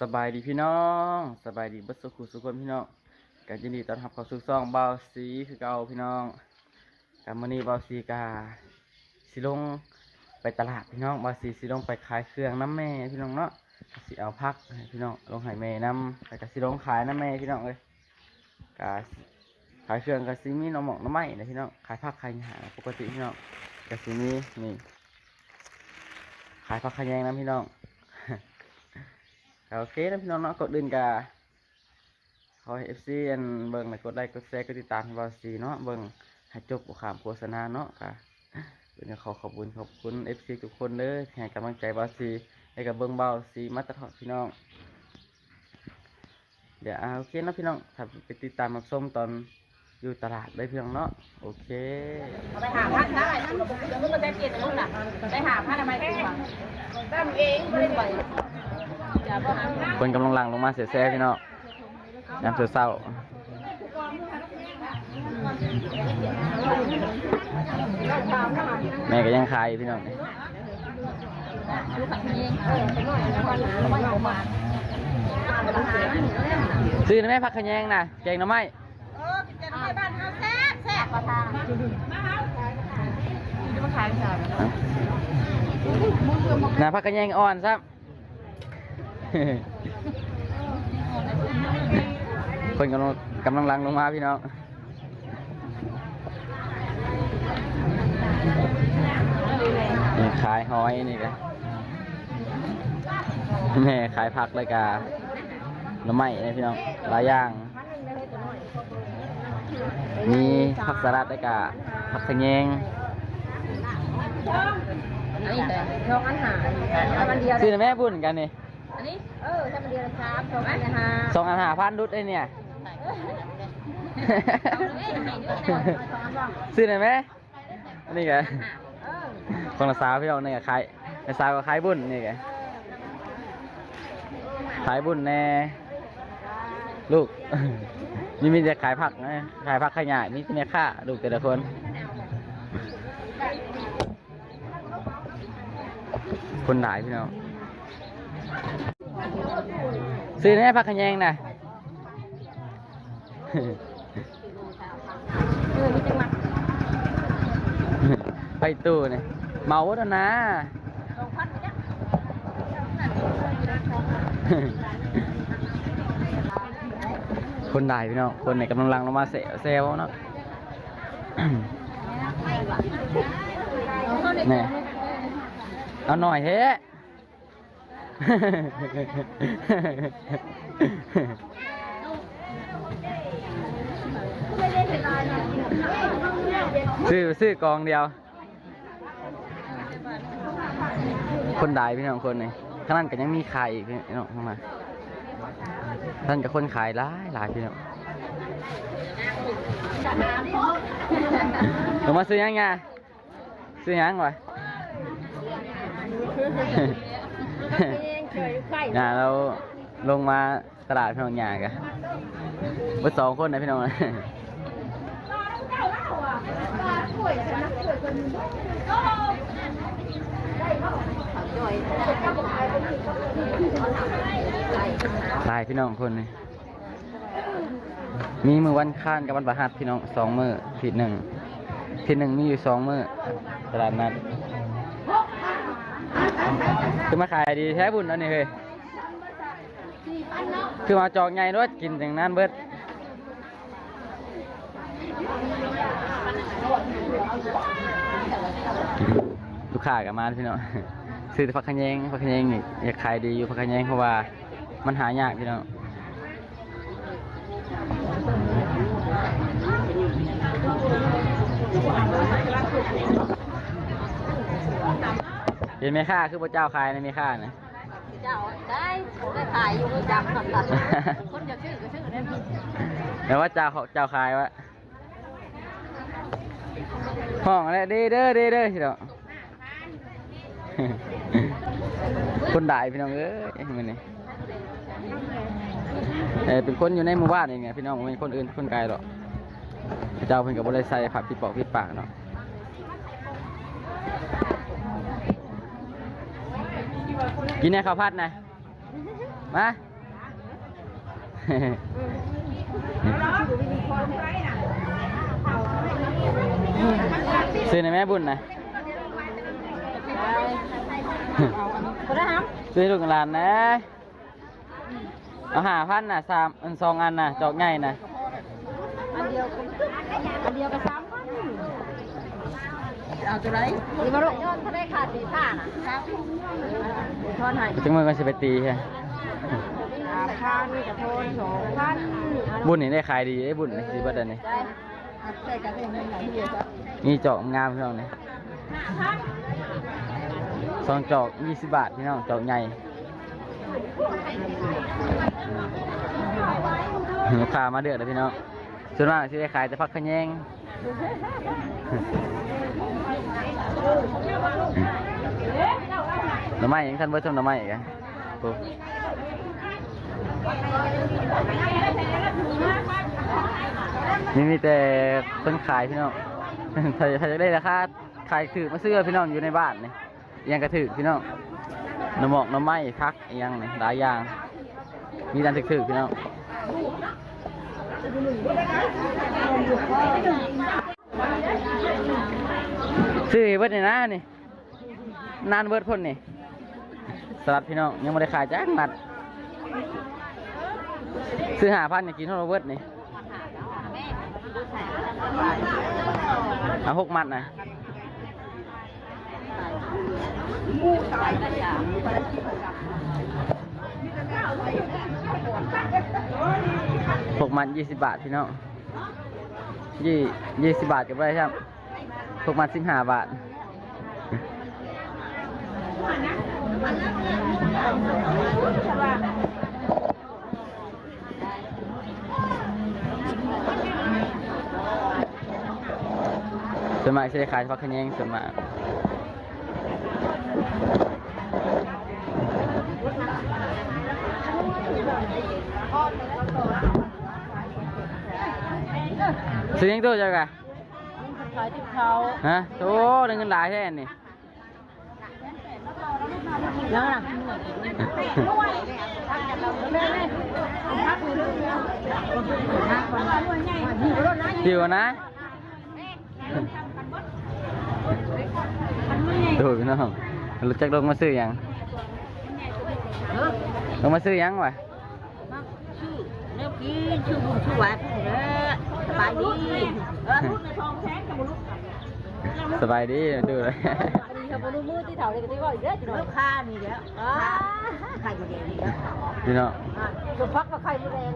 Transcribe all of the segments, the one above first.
สบายดีพี่น้องสบายดีบัสสุขสุขคนพี่น้องกันยินดีต้อนรับเข้าสู่ซองเบาสีคือเก่าพี่น้องกันมื้อนี้เบาสีกาสิลงไปตลาดพี่น้องเบาสีสิลงไปขายเครื่องน้ำแม่พี่น้องเนาะสิเอาพักพี่น้องลงให้แม่น้ำแล้วก็สิลงขายน้ำแม่พี่น้องเอ้ยกาขายเครื่องก็สิมีน้ำหมอกน้ำไม้นะพี่น้องขายผักขายหญ้าปกติพี่น้องก็สิมีนี่ขายผักขายแยงนะพี่น้อง โอเคนะพี่น้องเนาะกดดินกาขอให้เอฟซีอันเบิ่งแล้วกดไลค์กดแชร์กดติดตามให้บอสีเนาะเบิ่งให้จบบุคามโฆษณาเนาะค่ะเป็นขอขอบคุณขอบคุณเอฟซีทุกคนเลยที่ให้กำลังใจบอสีให้กับเบิ่งเบาสีมาตรฐานพี่น้องเดี๋ยวเอาโอเคเนาะพี่น้องถ้าไปติดตามรับชมตอนอยู่ตลาดได้พี่น้องเนาะโอเคไปหาพันได้นั่นเดี๋ยวมึงก็ได้เกียรติลูกน่ะไปหาพันทำไมกูอะตั้งเองไม่ได้ คนกำลังหลังลงมาเสียแซ่พี่น้องยามเศร้าๆแม่ก็ยังขายอยู่พี่น้องซื้อนะแม่ผักขะแยงนะแกงหน่อไม้เออกินแต่น้อยบ้านเขาแซ่บแซ่บกว่าทางจะมาขายกันนะผักขะแยงอ่อนซั บคนกำลังกำลังลังลงมาพี่น้องนี่ขายหอยนี่กันแม่ขายผักเลยกาหน่อไม้เลยพี่น้องหลายอย่างมีผักสลัดเลยกาผักขะแยงอันนี้แต่ทองอันหาอันเดียวซื้อนะแม่บุญกันนี่ อันนี้ เออถ้ามันเดียวครับทองอันหาสองอันหาพันดุดเลยเนี่ย ซื้อหน่อยไหมนี่ไงคนละสาวพี่น้องนี่ไงขายไอ้สาวก็ขายบุญนี่ไงขายบุญแน่ลูก นี่มีแต่ขายผักนะขายผักขยะนี่เป็นค่าลูกแต่ละคนคนหลายพี่น้อง ซื้อแน่ผักขะแยงนะไปตู้เนี่ยเมาแล้วนะคนได้พี่น้องคนไหนกำลังลังลงมาเซลเซลเนาะแน่เอาหน่อยเฮ้ ซื้อซื้อกองเดียว คนได้พี่น้องคนนี่ข้างนั้นก็ยังมีขายอีกพี่น้องเข้ามาท่านกับคนขายหลายหลายพี่น้องลงมาซื้อยังไงซื้อยังวะ นะเราลงมาตลาดพี่น้องหยางกันเบอร์สองคนนะพี่น้องลายพี่น้องคนนี่มีมือวันค้านกับวันประหัสพี่น้องสองมือผิดหนึ่งผิดหนึ่งมีอยู่สองมือตลาดนัด คือมาขายดีแท้บุญอันนี้เฮ้ยคือมาจองไงด้วยกินอย่างนั้นเบิดลูกค้ากับมาพี่น้องซื้อผักขยงผักขยงนี่อยากขายดีอยู่ผักขยงเพราะว่ามันหายากพี่น้อง ห็นไหมค่าคือพระเจ้าขายในมีค่านะเจ้าได้ได้ขายอยู่จังคนอยากชื่อก็ชื่อได้แต่ว่าเจ้าเขาเจ้าขายวะห้องอะไรเด้อเด้อเด้อเด้อพี่น้องคนได้พี่น้องเอ้ยมันนี่เออเป็นคนอยู่ในหมู่บ้านเองไงพี่น้องไม่เป็นคนอื่นคนไกลหรอกเจ้าเพิ่นกับบริษัทผักปิดปอกปิดปากเนาะ กินแน่ข้าวผัดนะมาซื้อในแม่บุญนะก็ได้ครับซื้อลูกหลานนะเอาหาพันน่ะสามอันสองอันน่ะจอกใหญ่น่ะอันเดียวกันอันเดียวกันสามพัน เอาตัวไหนนี่มาลูกยอดถ้าได้ขาดสี่ผ้าน่ะครับทอนให้จังมือก็สิไปตีใช่สามพันกับทอนสองพันบุญนี่ได้ขายดีไอ้บุญนี่สิเบิดอันนี้ได้ใส่กันได้เงินหลายเดียวจ้ะนี่จอกงามพี่น้องนี่สองจอกยี่สิบบาทพี่น้องจอกใหญ่ลูกค้ามาเดือดเลยพี่น้องส่วนมากสิได้ขายแต่พักขะแยง หน่อไม้ยังทันเบิร์ชมหน่อไม้อีกอะนี่มีแต่คนขายพี่น้องถ้าถ้าจะได้ราคาขายถือมาซื้อพี่น้องอยู่ในบ้านนี่ยังกระถือพี่น้องน่อหมอกน่อไม้พักยังนี่หลายอย่าง มีการถือถือพี่น้อง ซื้อเบิดนี่นะนี่นานเบิดพ่นนี่สลัดพี่น้องยังไม่ได้ขายจ้ามัดซื้อหาพันเนี่ยกินเท่าไรเบิดนี่เอาหกมัดนะ หกมัดยี่สิบบาทพี่น้องยี่ยี่สิบบาทกับไรครับหกมัดสิบห้าบาทสมากจะได้ขายเฉพาะขะแยงส่วนมา ซื้อยังตัวจังกะขายที่เขาฮะโอ้ได้เงินหลายแท้นี่แล้วน่ะดีกว่นะ ดูพี่น้องรู้จักลงมาซื้อยังลงมาซื้อยังวะ กินชื่อบุญชื่อวัดเด้อสบายดีเออลูกในทองแท้งกับลูกสบายดีดูเลยอันนี้เขาบรูมือที่เถาเลยก็ที่ว่าเด้อจุดลูกค้านี่แล้วไข่มดแดงนี่แล้วพี่น้องจุดพักกับไข่มดแดง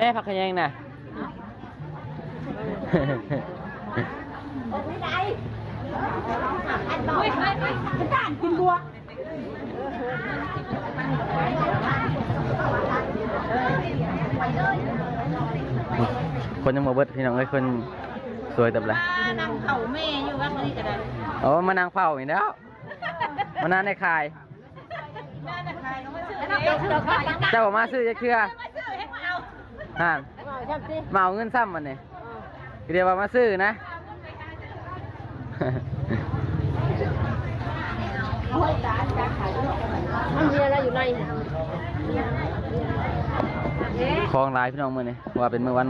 เอ๊ะผักขะแยงน่ะไม่ได้ไม่ไม่ไม่ไม่กล้ากินบัว คนยังมาเบิดพี่น้องเอ้ยคนสวยแต่ละนั่งเข่าแม่อยู่ว่ามันนี่ก็ได้โอ้มานั่งเฝ้าอีกแล้วมานานในคายเจ้าบอกมาซื้อจะเครือห่านมาเอาเงินซ้ำมันนี่เดี๋ยวว่ามาซื้อนะมันมีอะไรอยู่ใน คลองลายพี่น้องมือนี่ว่าเป็นมื้อวัน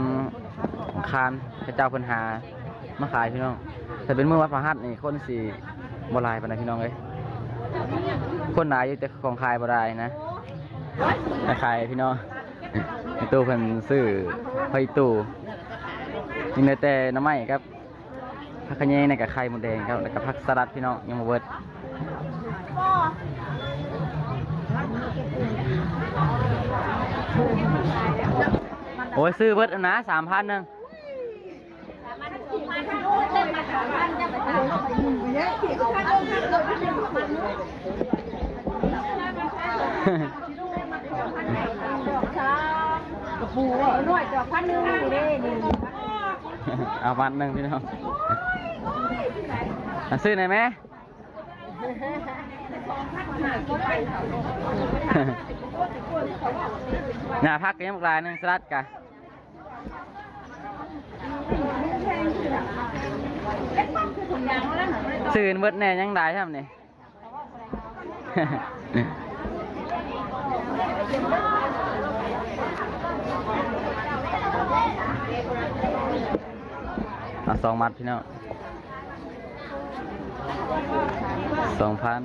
คารพระเจ้าเพิ่นหามาขายพี่น้องแต่เป็นมื้อวันพฤหัสนี่คนสิบ่หลายปนใดพี่น้องเอ้ยคนหลายอยู่แต่ของขายบ่ได้นะมาขายพี่น้องตู้เพิ่นซื้อไฟตู้มีแต่น้ำไม้ครับผักขะแยงในกับไข่มดแดงครับแล้วก็ผักสลัดพี่น้องยังบ่เบิด โอ้ยซื้อเบิดอันนะสามพันหนึ่งกระปูหน่วยจอกพันหนึ่งนี่เด้นี่เอาพันหนึ่งพี่น้องอะซื้อหน่อยไหม หน้าพักกันยังบกลายหนึ่งสลัดกะซื้อเบิดแน่ยังได้ทำนี่เอาสองมัดพี่น้อง สองพัน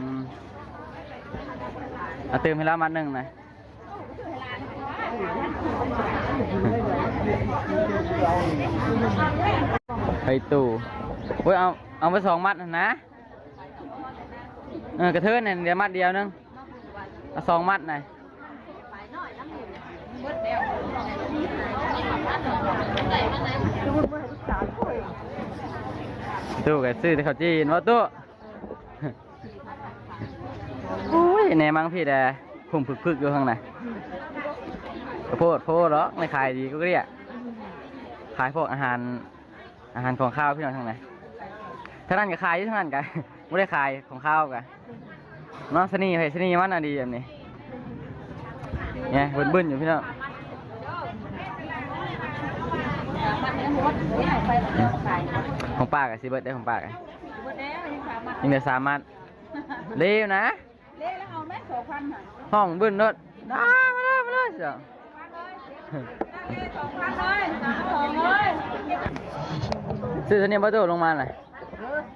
เอาเติมให้แล้วมัดหนึ่งหน่อยไปตู่โอ้ยเอาเอาไปสองมัดน่ะนะเออกระเทินเนี่ยเดี๋ยวมัดเดียวนึงเอาสองมัดหน่อยตู้กับซื้อที่เขาจีนว่าตู้ อุ้ยแหนมังพี่แดพุ่มพึกๆอยู่ข้างในกระโพดโพดหรอกไม่ขายดีก็เรียกขายพวกอาหารอาหารของข้าวพี่น้องทางไหนท่านั้นก็ขายอยู่ทางนั้นกันไม่ได้ขายของข้าวกันน้องสนีไปสนีมันอะดีแบบนี้เนี่ยเบิ้นๆอยู่พี่น้องของป้ากับซีเบิร์ดได้ของป้ากันยังเหลือสามมัดเร็วนะ สองพันค่ะห้องเบิ้นรถได้มาเลยมาเลยเสียสองพันเลยสองเลยซื้อตัวนี้ประตูลงมาหน่อย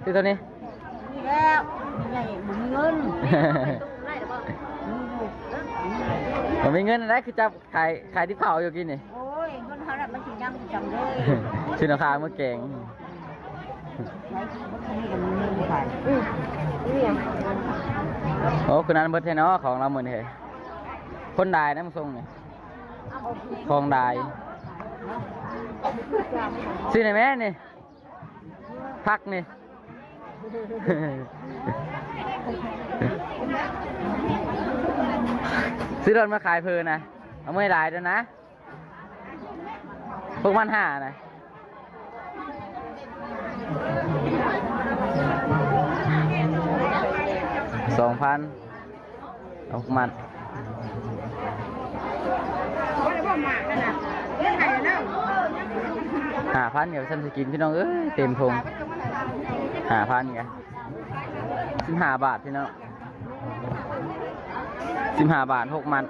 ซื้อตัวนี้นี่แล้วใหญ่บุญเงินผมมีเงินอะไรคือจับขายขายที่เผาอยู่กินนี่โอ้ยคนเขาน่ะมันสิยำจำเลยชื่อนาคาเมื่อแกงไหนมันมีกับมือขายอือนี่อะ โอ้คุณนั้นเบิดเทนเนาะของเราเหมือนเฮ้ยคนดายนะมึงทรงเนี่ยของดายซื้อไหนแม่นี่พักนี่ซื้อรถมาขายเพลินนะเอาไม่หลายด้วยนะพวกมันห้านะ สองพันเอกมัดหาพันเดี๋ยวฉันจะกินพี่น้องเอ้ยเต็มทงหาพันไงสิบห้าบาทพี่น้องสิบห้าบาทหกมัน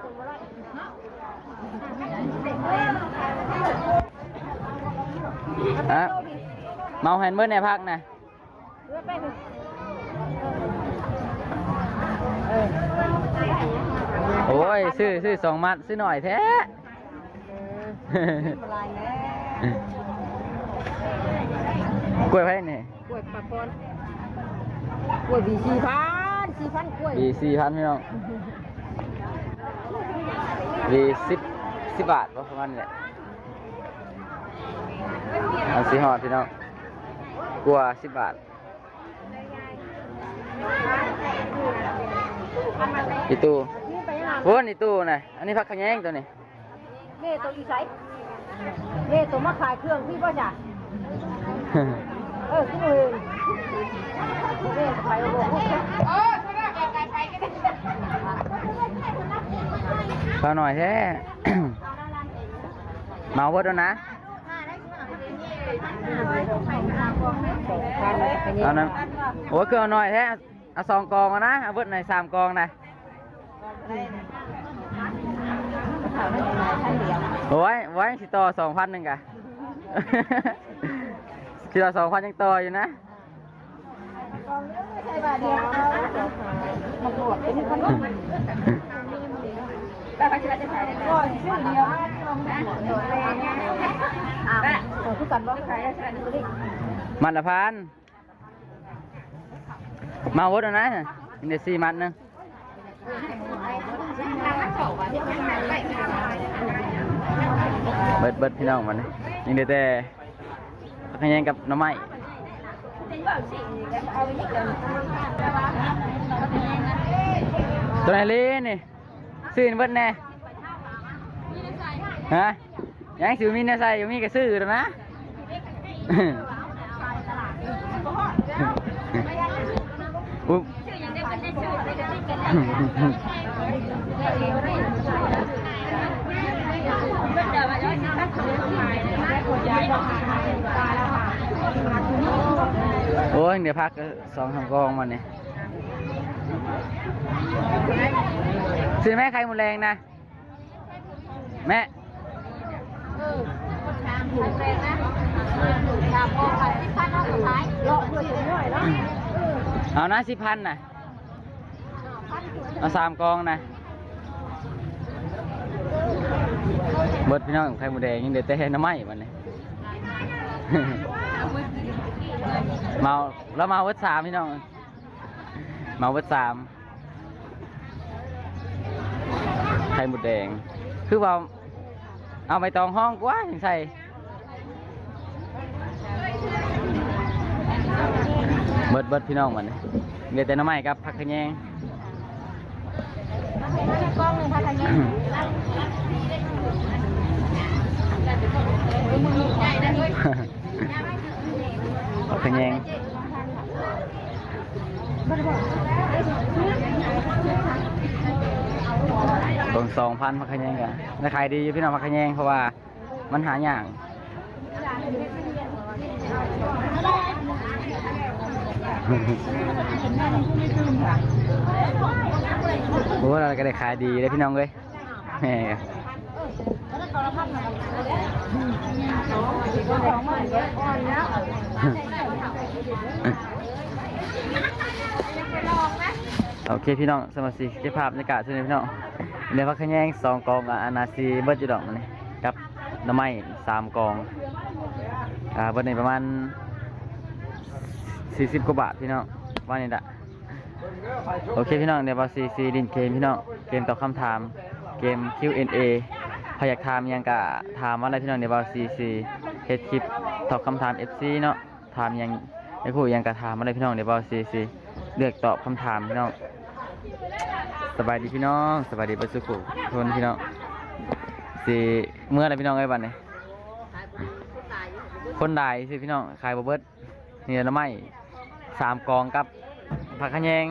อะเมาแฮนเบอร์ในพักนะ โอ้ยซื้อซื้อสองมัดซื้อหน่อยแท้ลายแล้วกล้วยไผ่นี่กล้วยปลาปอนกล้วยบีสี่พันสี่พันกล้วยวีสี่พันพี่น้องวีสิบสิบบาทประมาณนี้แหละอันสีหอดพี่น้องกลัวสิบบาท อีตู้นี่ไปยังไงโอ้นี่ตู้น่ะอันนี้พักขะแยงตัวนี้เม่ตัวอีไซเม่ตัวมาขายเครื่องพี่ป่ะจ้ะเออขึ้นเองเม่ขายโอ้โหเออใช่ไหมขายไปกันข้าวหน่อยแท้เมาเบิดแล้วนะเอานั้นโอ้ยคือเอาหน่อยแท้ เอาสองกองอานะเอาเบิดในอยสามกองนะโอ้ยไว้สิต่อสองพันหนึ่งกะ สิต่อสองพันยังต่ออยู่นะใช่ป่ะเดียวมาตรวจเป็นคนแต่เขาจะขายได้ไหมมันละพัน มาเบิดนะอินเดซี่มัดนึงเบิดเบิดพี่น้องมันนี่เดี๋ยวแต่พักขะแยงกับน้ำไม้ตัวไหนลีนี่ซื้อเบิดแน่ฮะยังซื้อมีในใส่ยังมีก็ซื้อแล้วนะ อุ๊บโอ้ยเดี๋ยวพักสองสามกองมันเนี่ยซื้อแม่ไข่หมูแรงนะ แม่ชามถูกแรงนะชามพอขายที่พันเท่าสุดท้ายเลาะเพื่อจะย่อยเนาะ เอานะสิพันนะเอาสามกองนะเบิดพี่น้องไข่หมูแดงยังเดือดแต่น้ำไหม้มันเลยเมาแล้วมาเวิดสามพี่น้อง มาเวิดสามไข่หมูแดง คือว่า เอาไปตองห้องกว่าถึงใส่ เบิดเบิดพี่น้องมันเดือดแต่น้ำไหม้กับผักขะแยงกล้องหนึ่งพักันยังผักขะแยงตรงสองพันผักขะแยงกันราคาดีพี่น้องผักขะแยงเพราะว่ามันหาอย่าง โอ้เราก็ได้ขายดีเลยพี่น้องเลยแม่โอเคพี่น้องสมาชิกเก็บภาพบรรยากาศช่วยหน่อยพี่น้องเดี๋ยวพักขะแยงสองกองกับอานาซีเบิร์ดอยู่ดอกมันนี่กับน้ำไม้สามกองอ่าเบิร์ดในประมาณ สี่สิบกว่าบาทพี่น้องว่านี่แหละโอเคพี่น้องเดี๋ยวบาซีซีดินเกมพี่น้องเกมตอบคำถามเกม Q&A ใครอยากถามยังกะถามว่าอะไรพี่น้องเดี๋ยวบาซีซีเฮดคลิปตอบคำถาม FC เนาะถามยังไอ้ผู้ยังกะถามอะไรพี่น้องเดี๋ยวบาซีซีเลือกตอบคำถามพี่น้องสบายดีพี่น้องสบายดีปัสสุขุทนพี่น้องสิเมื่อไรพี่น้องไอ้บันเนี่ยคนใดสิพี่น้องขายบะเบิดนี่ละไม่ สามกองกับผักขะแยง